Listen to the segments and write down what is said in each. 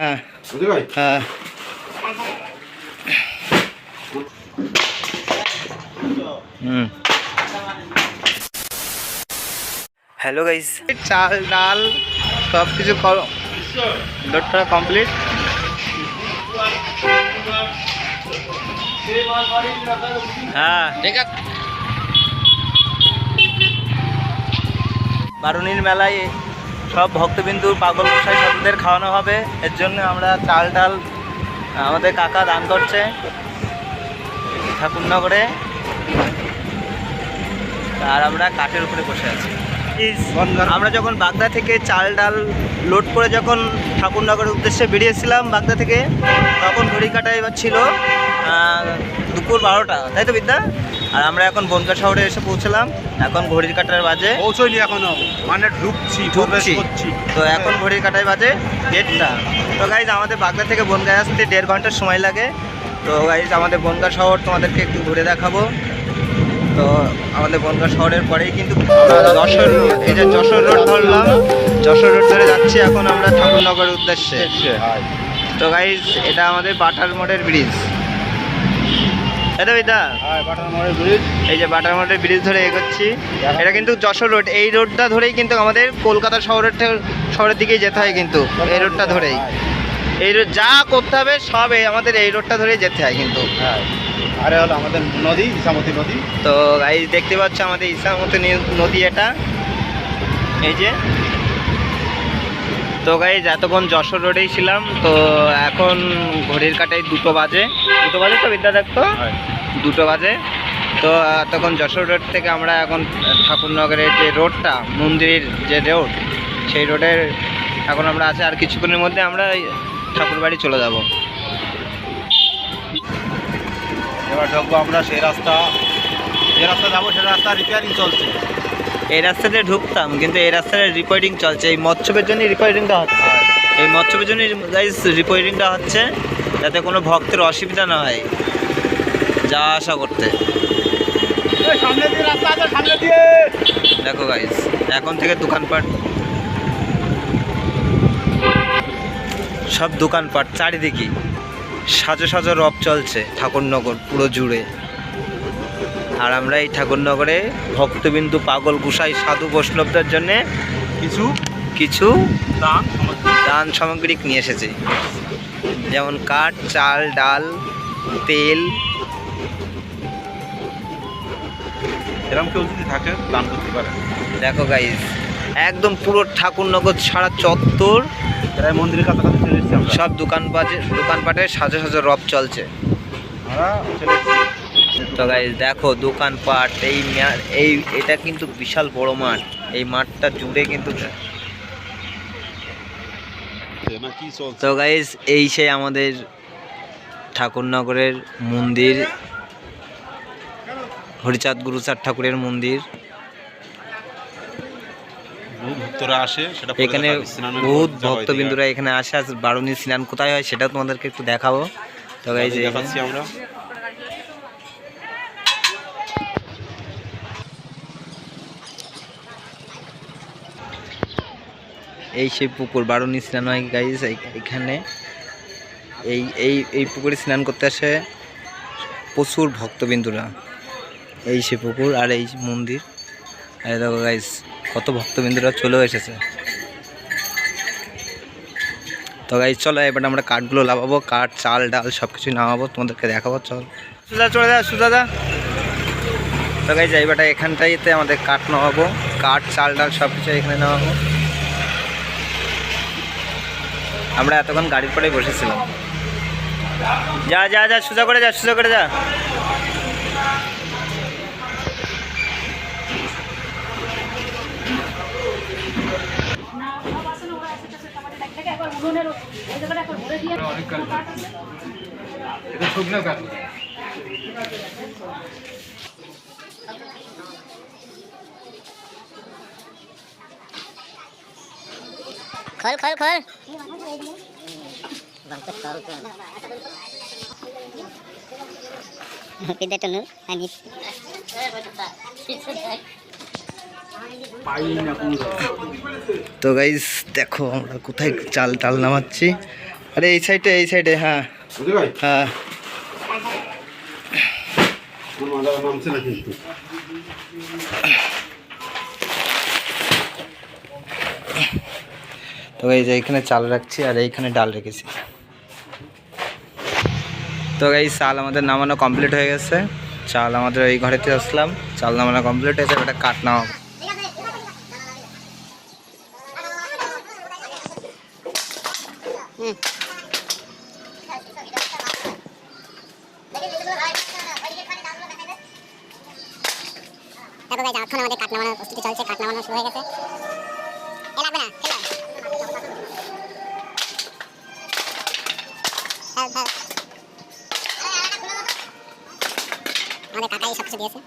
হ্যাঁ। হ্যাঁ। হুম। Hello guys. চাল ডাল সব কিছু লোডটা কমপ্লিট হ্যাঁ বারুণীর মেলায় সব ভক্তবিন্দু পাগল গোসাই সাধুদের খাওয়ানো হবে। এর জন্য আমরা চাল ডাল আমাদের কাকা দান করছে ঠাকুরনগরে। আর আমরা কাঠের উপরে বসে আছি। আমরা যখন বাগদা থেকে চাল ডাল লোড করে যখন ঠাকুরনগরের উদ্দেশ্যে বেরিয়েছিলাম বাগদা থেকে তখন ঘড়ি কাটা এবার ছিল দুপুর বারোটা। তাই তো বিদ্যা? আর আমরা এখন বনগা শহরে এসে পৌঁছলাম। এখন ঘড়ির কাটার বাজে পৌঁছইনি এখনও। মানে ঢুকছি ঢুকছি। তো এখন ঘড়ির কাটায় বাজে দেড়টা। তো গাইজ আমাদের বাগদা থেকে বনগায় আসতে দেড় ঘণ্টার সময় লাগে। তো গাইজ আমাদের বনগা শহর তোমাদেরকে একটু ঘুরে দেখাবো। তো আমাদের বনগা শহরের পরেই কিন্তু যশোর রোড এই যে যশোর রোড ধরলাম। যশোর রোড ধরে যাচ্ছি এখন আমরা ঠাকুরনগরের উদ্দেশ্যে। তো গাইজ এটা আমাদের বাটার মোড়ের ব্রিজ এটা বিদা ব্রিজ এই যে বাটার মোড়ের ব্রিজ ধরে এগোচ্ছি। এটা কিন্তু যশোর রোড এই রোডটা ধরেই কিন্তু আমাদের কলকাতা শহরের শহরের দিকেই যেতে হয় কিন্তু এই রোডটা ধরেই। এই রোড যা করতে হবে সব আমাদের এই রোডটা ধরেই যেতে হয় কিন্তু। হ্যাঁ। আরে হলো আমাদের নদী ইসামতি নদী। তো গাইজ দেখতে পাচ্ছ আমাদের ইসামতি নদী এটা। এই যে তো গাইজ এতক্ষণ যশোর রোডেই ছিলাম তো এখন ঘড়ির কাটায় দুটো বাজে। দুটো বাজে তো বিদ্যা দেখতো দুটো বাজে। তো তখন যশোর রোড থেকে আমরা এখন ঠাকুরনগরের যে রোডটা মন্দিরের যে রোড সেই রোডের এখন আমরা আছি আর কিছুক্ষণের মধ্যে আমরা ঠাকুরবাড়ি চলে যাব। এবার ঢুকবো আমরা সেই রাস্তা। যে রাস্তা যাব সেই রাস্তা রিপেয়ারিং চলছে। এই রাস্তাতে ঢুকতাম কিন্তু এই রাস্তায় রিপোর্টিং চলছে। এই মৎস্যবের জন্যই রিপোর্টিংটা হচ্ছে। এই মৎস্যবের জন্যই গাইজ রিপোর্টিংটা হচ্ছে যাতে কোনো ভক্তের অসুবিধা না হয়। যা আসা করতে। দেখো গাইজ এখন থেকে দোকানপাট। সব দোকানপাট চারিদিকে সাজো সাজো রব চলছে ঠাকুরনগর পুরো জুড়ে। আর আমরা এই ঠাকুরনগরে ভক্তবিন্দু পাগল গুসাই সাধু বৈষ্ণবদের জন্যে কিছু কিছু দান সামগ্রিক নিয়ে এসেছি। যেমন কাঠ চাল ডাল তেল। এরকম কেউ যদি থাকে দান করতে পারে। দেখো গাইজ একদম পুরো ঠাকুরনগর সারা চত্বর। প্রায় মন্দিরের কাছাকাছি চলে এসেছি সব দোকানপাটে দোকানপাটে সাজো সাজো রব চলছে। আমরা চলে তো গাইজ দেখো দোকানপাট এই এই এটা কিন্তু বিশাল বড় মাঠ। এই মাঠটা জুড়ে কিন্তু তো গাইজ এই সেই আমাদের ঠাকুরনগরের মন্দির। হরিচাঁদ গুরুচাঁদ ঠাকুরের মন্দির। সেটা এখানে বহুত ভক্তবিন্দুরা এখানে আসে আর বারুণী স্নান কোথায় হয় সেটাও তোমাদেরকে একটু দেখাবো। তো গাইজ দেখাচ্ছি আমরা। এই সেই পুকুর বারুণী স্নান হয় গাইজ এখানে এই এই এই পুকুরে স্নান করতে আসে প্রচুর ভক্তবিন্দুরা। এই সে পুকুর আর এই মন্দির। আর দেখো গাইজ কত ভক্তবিন্দুরা চলেও এসেছে। তো গাইজ চলো এবার আমরা কাঠগুলো লাভাবো কাঠ চাল ডাল সব কিছু নামাবো তোমাদেরকে দেখাবো চল। সুদা চলে যা সুজা দা তো গাইজ এইবারটা এখানটাইতে আমাদের কাঠ নামাবো কাঠ চাল ডাল সব কিছু এখানে নামাবো। আমরা এতক্ষণ গাড়ির পরেই বসেছিলাম। যা যা যা, সোজা করে যা, সোজা করে যা। খোল খোল খোল। আনিস তো গাইজ দেখো আমরা কোথায় চাল টাল নামাচ্ছি। আরে এই সাইডে এই সাইডে হ্যাঁ। হ্যাঁ। নামছে না কিন্তু। তো এই যে এখানে চাল রাখছি আর এইখানে ডাল রেখেছি। তো এই চাল আমাদের নামানো কমপ্লিট হয়ে গেছে। চাল আমাদের এই ঘরেতে আসলাম। চাল নামানো কমপ্লিট হয়েছে ওটা কাট গাইজ, এখন আমাদের প্রস্তুতি চলছে। শুরু হয়ে গেছে। আমাদের কাকাই সব কিছু দিয়েছে।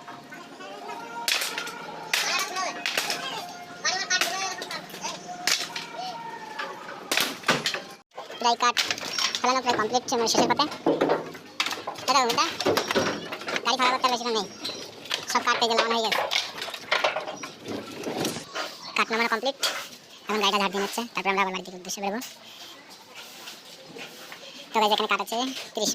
প্রায় কাট ফেলানো প্রায় কমপ্লিট শেষের পথে এটা ওটা গাড়ি ভাড়া করতে সেখানে নেই। সব পেয়ে লাগানো হয়ে গেছে কাঠ নামানো কমপ্লিট এখন গাড়িটা ঝাড় দিয়ে নিচ্ছে। তারপরে আমরা আবার দিকে উদ্দেশ্যে বেরোবো। তো যেখানে কাটাচ্ছে তিরিশ